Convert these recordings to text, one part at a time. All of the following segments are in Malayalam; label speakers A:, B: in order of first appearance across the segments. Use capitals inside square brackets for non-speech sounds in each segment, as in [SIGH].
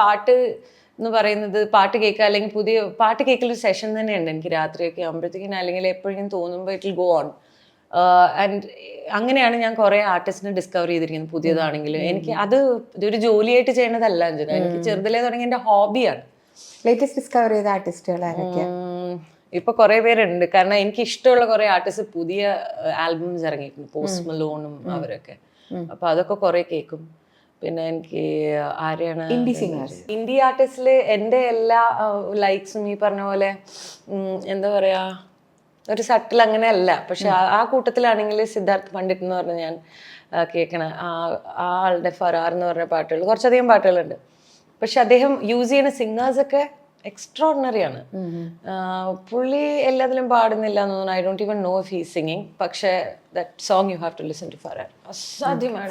A: പാട്ട് എന്ന് പറയുന്നത് പാട്ട് കേൾക്കുക അല്ലെങ്കിൽ പുതിയ പാട്ട് കേൾക്കലൊരു സെഷൻ തന്നെയുണ്ട് എനിക്ക് രാത്രിയൊക്കെ ആകുമ്പോഴത്തേക്കും അല്ലെങ്കിൽ എപ്പോഴും തോന്നുമ്പോൾ ഇറ്റ് ഗോ ഓൺ ആൻഡ് അങ്ങനെയാണ് ഞാൻ കുറേ ആർട്ടിസ്റ്റിനെ ഡിസ്കവർ ചെയ്തിരിക്കുന്നത് പുതിയതാണെങ്കിലും. എനിക്ക് അത് ഇതൊരു ജോലിയായിട്ട് ചെയ്യണതല്ല അഞ്ജന. എനിക്ക് ചെറുതിലേ തുടങ്ങി എന്റെ ഹോബിയാണ്
B: ലേറ്റസ്റ്റ് ഡിസ്കവർ ചെയ്ത ആർട്ടിസ്റ്റുകൾ
A: ഇപ്പൊ കുറെ പേരുണ്ട്. കാരണം എനിക്ക് ഇഷ്ടമുള്ള കുറെ ആർട്ടിസ്റ്റ് പുതിയ ആൽബംസ് ഇറങ്ങിയിട്ടുണ്ട്. പോസ്റ്റ് മലോണും അവരൊക്കെ. അപ്പൊ അതൊക്കെ കുറെ കേൾക്കും. പിന്നെ എനിക്ക് ആരെയാണ്
B: ഇന്ത്യ സിംഗേഴ്സ്
A: ഇന്ത്യ ആർട്ടിസ്റ്റിൽ എന്റെ എല്ലാ ലൈക്സും ഈ പറഞ്ഞ പോലെ എന്താ പറയാ ഒരു സട്ടിൽ അങ്ങനെ അല്ല പക്ഷെ ആ- കൂട്ടത്തിലാണെങ്കിൽ സിദ്ധാർത്ഥ് പണ്ഡിറ്റ് എന്ന് പറഞ്ഞ ഞാൻ കേൾക്കണ ആ ആളുടെ ഫറാർ എന്ന് പറഞ്ഞ പാട്ടുകൾ കുറച്ചധികം പാട്ടുകളുണ്ട്. പക്ഷെ അദ്ദേഹം യൂസ് ചെയ്യുന്ന സിംഗേഴ്സൊക്കെ ഒക്കെ എക്സ്ട്രോഡിനറി ആണ്. പുള്ളി എല്ലാത്തിലും പാടുന്നില്ല എന്ന് തോന്നുന്നു I don't even know if he singing പക്ഷേ that song you have to listen to Faraar. അസാധ്യമായ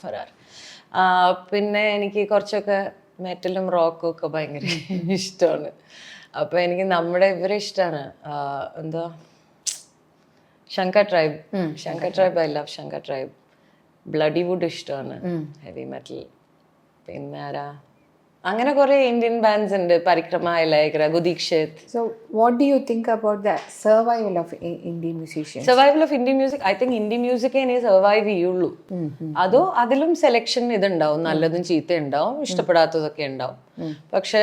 A: ഫറാർ. പിന്നെ എനിക്ക് കുറച്ചൊക്കെ മെറ്റലും റോക്കും ഒക്കെ ഭയങ്കര [LAUGHS] ഇഷ്ടമാണ്. അപ്പൊ എനിക്ക് നമ്മുടെ ഇവരെ ഇഷ്ടമാണ് എന്താ? Shankar tribe. Shankar tribe I love Shankar tribe. Bloodywood ഇഷ്ടമാണ്. ഹെവി മെറ്റൽ പിന്നെ ആരാ? അങ്ങനെ കുറെ ഇന്ത്യൻ ബാൻഡ്സ് ഉണ്ട്. Parikrama like ഗുദീക്ഷിത്.
B: So what do you think about the survival of Indian musician
A: survival of Indian music I think Indian music ഇനി സർവൈവ് ചെയ്യുള്ളൂ. അതോ അതിലും സെലക്ഷൻ ഇതുണ്ടാവും. നല്ലതും ചീത്ത ഉണ്ടാവും ഇഷ്ടപ്പെടാത്തതൊക്കെ ഉണ്ടാവും. പക്ഷെ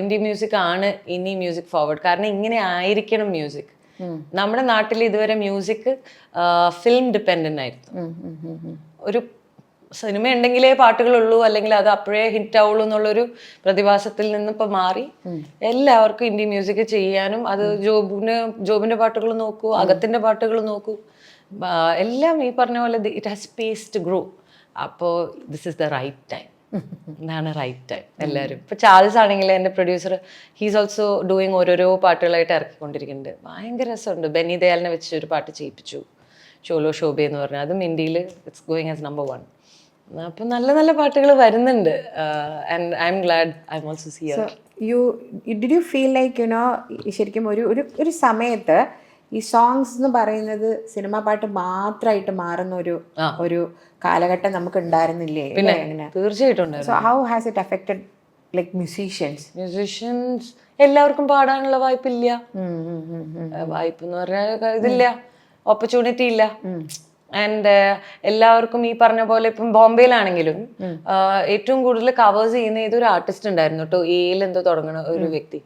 A: ഇന്ത്യൻ മ്യൂസിക് ആണ് ഇനി മ്യൂസിക് ഫോർവേഡ് കാരണം ഇങ്ങനെ ആയിരിക്കണം മ്യൂസിക് നമ്മുടെ നാട്ടിൽ ഇതുവരെ മ്യൂസിക് ഫിലിം ഡിപ്പെൻഡന്റ് ആയിരുന്നു. ഒരു സിനിമ ഉണ്ടെങ്കിലേ പാട്ടുകളുള്ളൂ അല്ലെങ്കിൽ അത് അപ്പോഴേ ഹിറ്റ് ആവുള്ളൂ എന്നുള്ളൊരു പ്രതിഭാസത്തിൽ നിന്ന് ഇപ്പൊ മാറി എല്ലാവർക്കും ഇന്ത്യൻ മ്യൂസിക് ചെയ്യാനും അത് ജോബിന് ജോബിന്റെ പാട്ടുകൾ നോക്കൂ അകത്തിന്റെ പാട്ടുകൾ നോക്കൂ. എല്ലാം ഈ പറഞ്ഞ പോലെ it has space to grow അപ്പോ this is the right time ഇതാണ് റൈറ്റ് ടൈം എല്ലാവരും. ഇപ്പൊ ചാൾസ് ആണെങ്കിൽ എന്റെ പ്രൊഡ്യൂസർ ഹീസ് ഓൾസോ ഡൂയിങ് ഓരോരോ പാട്ടുകളായിട്ട് ഇറക്കിക്കൊണ്ടിരിക്കുന്നുണ്ട്. ഭയങ്കര രസമുണ്ട്. ബെന്നി ദയാലിനെ വെച്ച് ഒരു പാട്ട് ചെയ്യിപ്പിച്ചു. ചോലോ ശോഭ എന്ന് പറഞ്ഞാൽ അതും ഇന്ത്യയിൽ it's going as number one അപ്പം നല്ല നല്ല പാട്ടുകൾ വരുന്നുണ്ട്. And I'm glad I'm also see
B: you did you feel like you know ശരിക്കും ഒരു ഒരു ഒരു സമയത്ത് ഈ സോങ്സ് എന്ന് പറയുന്നത് സിനിമാ പാട്ട് മാത്രമായിട്ട് മാറുന്ന ഒരു ഒരു കാലഘട്ടം നമുക്ക് ഉണ്ടായിരുന്നില്ലേ പിന്നെ
A: തീർച്ചയായിട്ടും
B: so how has it affected like musicians
A: musicians എല്ലാവർക്കും പാടാനുള്ള വായ്പില്ല. വായ്പ എന്ന് പറഞ്ഞാൽ ഇതില്ല. ഓപ്പർച്യൂണിറ്റി ഇല്ല. ആൻഡ് എല്ലാവർക്കും ഈ പറഞ്ഞ പോലെ ഇപ്പം ബോംബെയിലാണെങ്കിലും ഏറ്റവും കൂടുതൽ കവേഴ്സ് ചെയ്യുന്ന ഏതൊരു ആർട്ടിസ്റ്റ് ഉണ്ടായിരുന്നു കേട്ടോ എയിൽ എന്തോ തുടങ്ങണ ഒരു വ്യക്തി.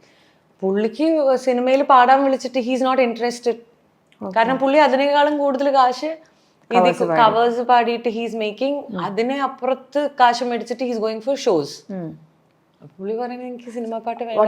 A: പുള്ളിക്ക് സിനിമയിൽ പാടാൻ വിളിച്ചിട്ട് ഹീസ് നോട്ട് ഇൻട്രസ്റ്റഡ് കാരണം പുള്ളി അതിനേക്കാളും കൂടുതൽ കാശ് കവേഴ്സ് പാടിയിട്ട് ഹീസ് മേക്കിംഗ് അതിനെ അപ്പുറത്ത് കാശ് മേടിച്ചിട്ട് ഹീസ് ഗോയിങ് ഫോർ ഷോസ് പുള്ളി പറയുന്നത് എനിക്ക് സിനിമ പാട്ട് വേണ്ട.